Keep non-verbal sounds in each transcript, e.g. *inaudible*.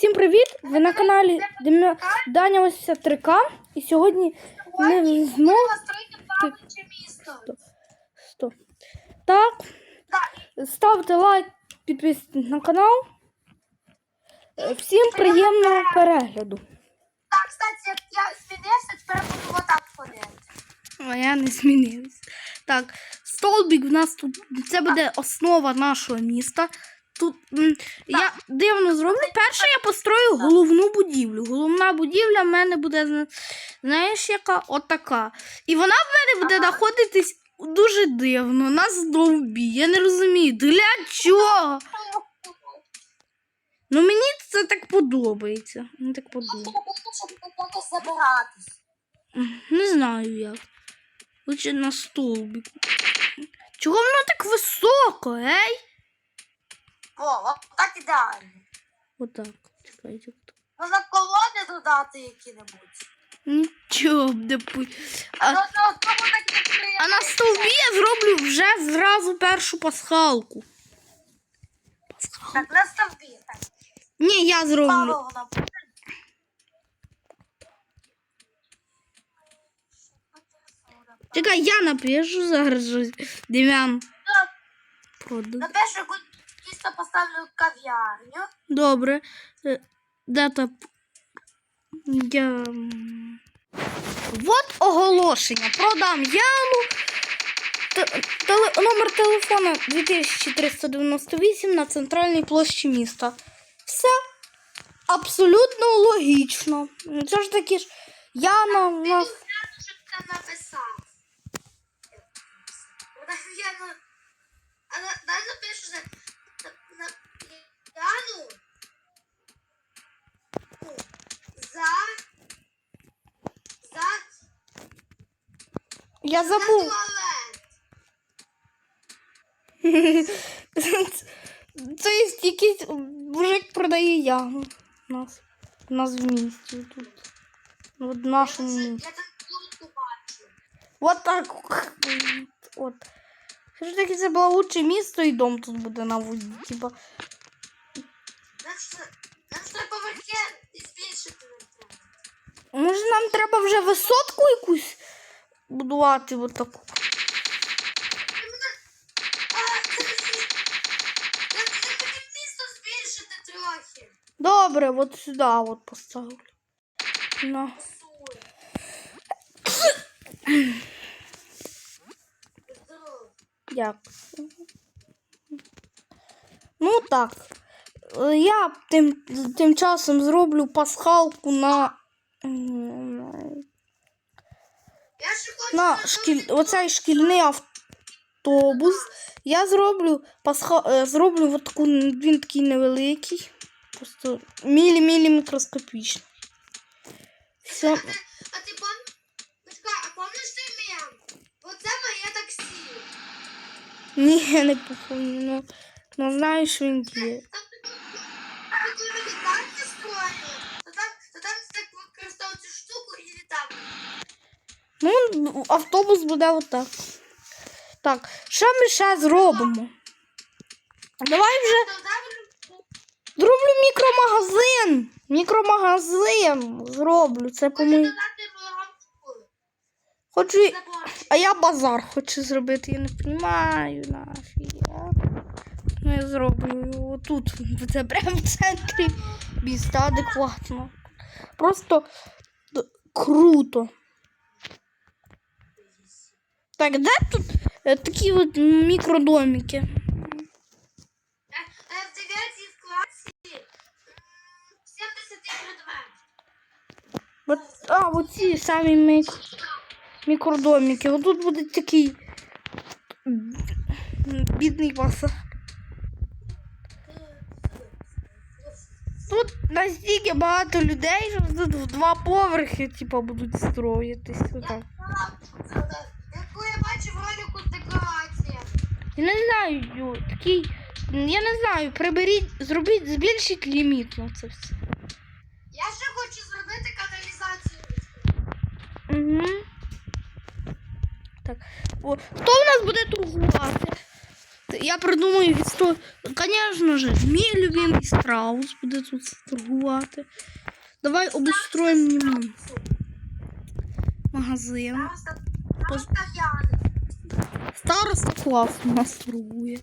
Всім привіт! Ви на каналі Дем'я- Даня ось 3К. І сьогодні ми знову. Так, Так, ставте лайк, підписуйтесь на канал. Е, Всім приємного перегляду. так, кстати, я змінився, тепер буду отак ходити. А я не змінився. Так, столбик в нас тут. Це буде основа нашого міста. Тут я дивно зроблю. Перше я построю головну будівлю. Головна будівля в мене буде, знаєш, яка отака. І вона в мене буде знаходитись дуже дивно, на стовбі. Я не розумію, для чого? Ну мені це так подобається. Мені так подобається. Не знаю як. Лучше на столбику. Чого воно так високо, ей? О, от так ідеально. Отак. Чекайте. Можна колони додати які-небудь. Нічого не пу... А, ну, ну, тому так не а на стовбі я зроблю вже зразу першу пасхалку. Пасхалку. Так, на стовбі. Так, Ні, я зроблю. Павло вона. Чекай, я напишу зараз. Дем'ян. Так, якусь місто поставлю кав'ярню. Добре. Е, Дата. Я... Вот оголошення. Продам яму. Т- теле- Номер телефона 2398 на центральній площі міста. Все абсолютно логічно. Це ж таки ж Яна в нас. Що ти там написав? Вона Яна... А на, дай напишу на, на, на Яну. Ну, За... За... Я За забув. *laughs* Це якийсь мужик продає яму. У нас, у нас в місті тут. В Я нашому місті. Я там бачу. Вот так. От. Що ж таки це плавуче місто і дом тут буде на воді. Типа. Нам треба верхи збільшити не треба. Може нам треба вже висотку якусь будувати от таку. Ти мене... А, це мені... Я я хотів місто збільшити трохи. Добре, от сюди от поставлю. На. Як? Ну так. Я тим, тим часом зроблю пасхалку на. На шкіль... оцей шкільний автобус. Я зроблю пасха... е, зроблю от таку, він такий невеликий. Просто мілі-мілі мікроскопічний. Все. А ти, а пам... А пам'ятаєш ти мем? Оце моє таксі. Ні, я не пам'ятаю. Ну, ну знаю, що він є. Ну, автобус буде отак. Так, що ми ще зробимо? Давай вже зроблю мікромагазин. Мікромагазин зроблю. Це хочу по-моєму. Хочу. А я базар хочу зробити, я не розумію нафіга. Ну я зроблю його тут. Це прямо в центрі міста адекватно. Просто круто. Так, де тут е, такі от мікродомики? Е, е, В 9 класі м, 70 предметів. От, а, оці самі мік... мікродомики. От тут буде такий м, бідний базар. Тут настільки багато людей, що тут в два поверхи, типу, будуть строїтись. Отак. Яку я бачу в ролику декорація. Я не знаю, такий. Я не знаю, приберіть, зробіть, збільшіть ліміт на це все. Я ще хочу зробити каналізацію. Угу. Так. О, хто в нас буде торгувати? Я придумаю історію. Звісно ж, мій любимий страус буде тут торгувати. Давай обустроїмо магазин. Просто, Староста класно нас торгує.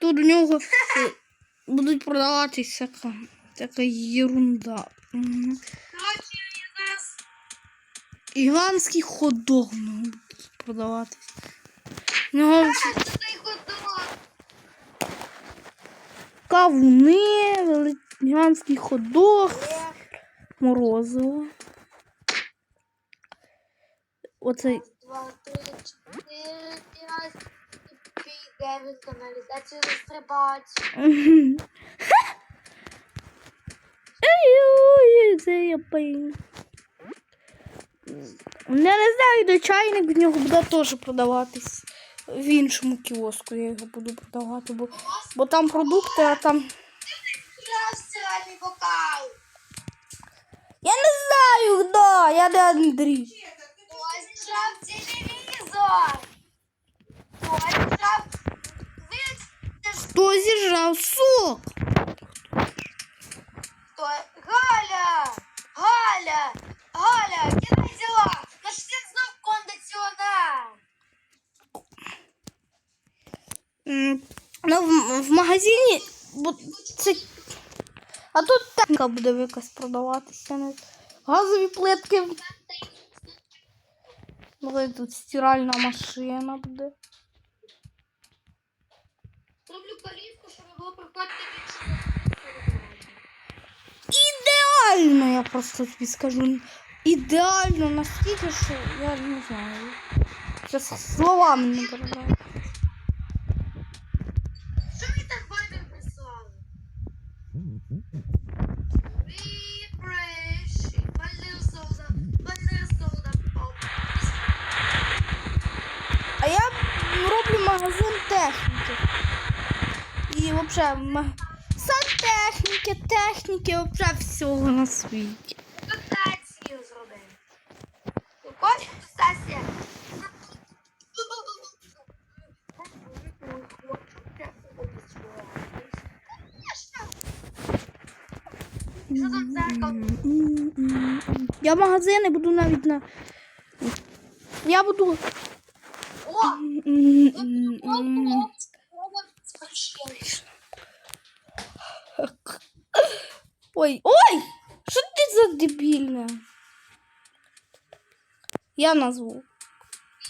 Тут у нього будуть продаватися всяка, така ерунда. Зараз Іганський ходок нього продаватися. У нього кавуни, вели- гігантський ходок, морозиво. Оцей піде він каналізацію розстрибать. Ой, це я. Я не знаю, де чайник в нього буде теж продаватись. В іншому кіоску я його буду продавати, бо, бо там продукти, а там. Я. Я не знаю, хто, я не Андрій. Ось жав телевізор. Ось жав. Ж сок? Галя! Галя! Галя, кидай дела! Наш син знов кондиціонер! Ну, в, в магазині. Бо це... А тут техніка буде якась продаватися. Газові плитки. Тут стиральна машина буде. Ідеально, я просто тобі скажу. Ідеально настільки, що я не знаю. Зараз словами не передаю. Взагалі сантехніки, техніки, взагалі всього на світі. Дотацію зробив. Ти хочеш? Я магазини буду навіть на. Я буду. О! Ой, ой! Що ти за дебільне? Я назву.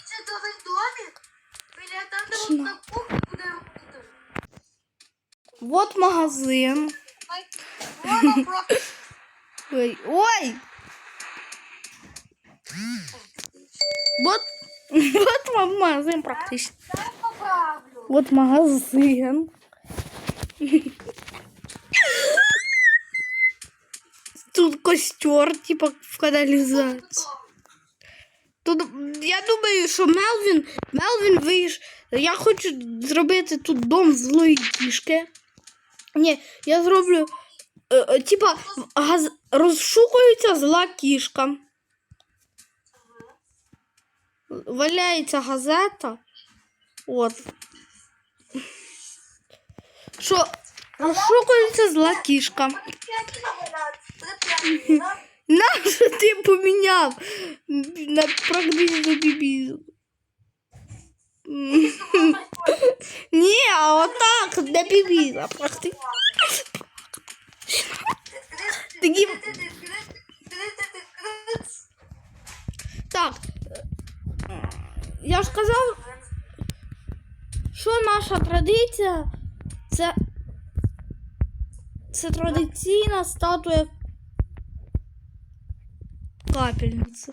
Це новий домик? Біля там, де Шна. от на кухні буде робити. Вот магазин. Рома про... Ой, ой! Вот, вот вам магазин практично. Це поправлю. Вот магазин. Тут костер, типа в каналізації. Тут я думаю, що Мелвін, Мелвін вийш. Я хочу зробити тут дом злої кішки. Ні, я зроблю. Е, е, типа газ... розшукується зла кішка. Валяється газета. От. Що розшукується зла кішка. Нащо ти поміняв на практично бібізу? Ні, а отак, не бібіза. Практи... Такі... Так. Я ж казав, що наша традиція це, це традиційна статуя капельниці. Капельниця.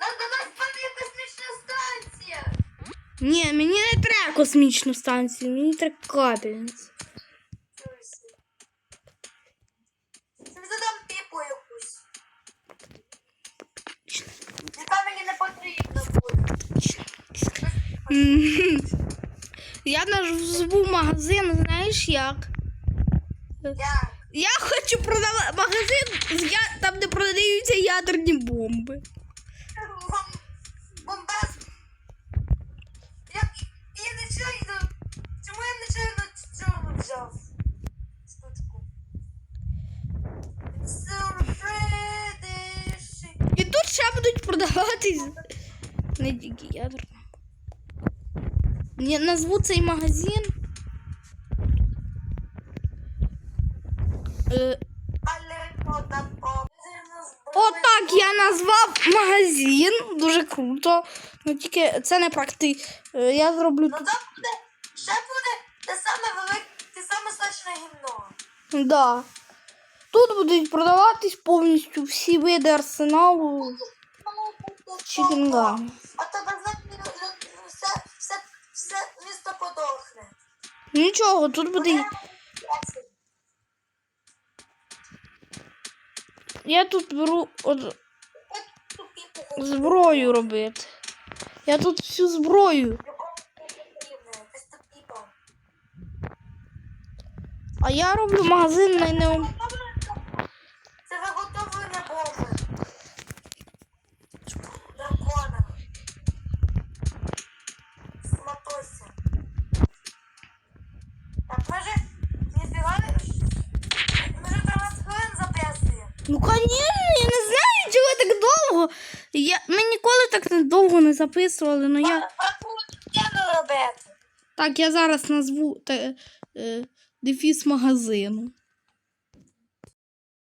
Нас до нас падає космічна станція. Ні, мені не треба космічну станцію, мені треба капельницю. Це задам піпу якусь. Яка мені не потрібна буде. Мгм. Я назву магазин, знаєш як? Я. Я хочу продавати магазин, з я... там де продаються ядерні бомби. Бомбас. Я я не чайно. Чому я не чайно цього взяв? І тут ще будуть продавати не тільки ядерно. Назву цей магазин. Е. Отак я назвав магазин. Дуже круто. Ну тільки це не практи. Е, Я зроблю Ну тут. там буде, ще буде те саме велике, те саме смачне гімно. Да. Тут будуть продаватись повністю всі види арсеналу Чікінга. А то без все, все, все місто подохне. Нічого, тут буде. Я тут беру от, зброю робити. Я тут всю зброю. А я роблю магазин на не. Це виготовлення бомби. Дракона. Сматося. Так, ми же ніфіга не... Ми же 13 хвилин записуємо. Ну, конечно, я не знаю, чого так довго. Я, ми ніколи так не довго не записували, але я. Так, я зараз назву те, е, дефіс магазину.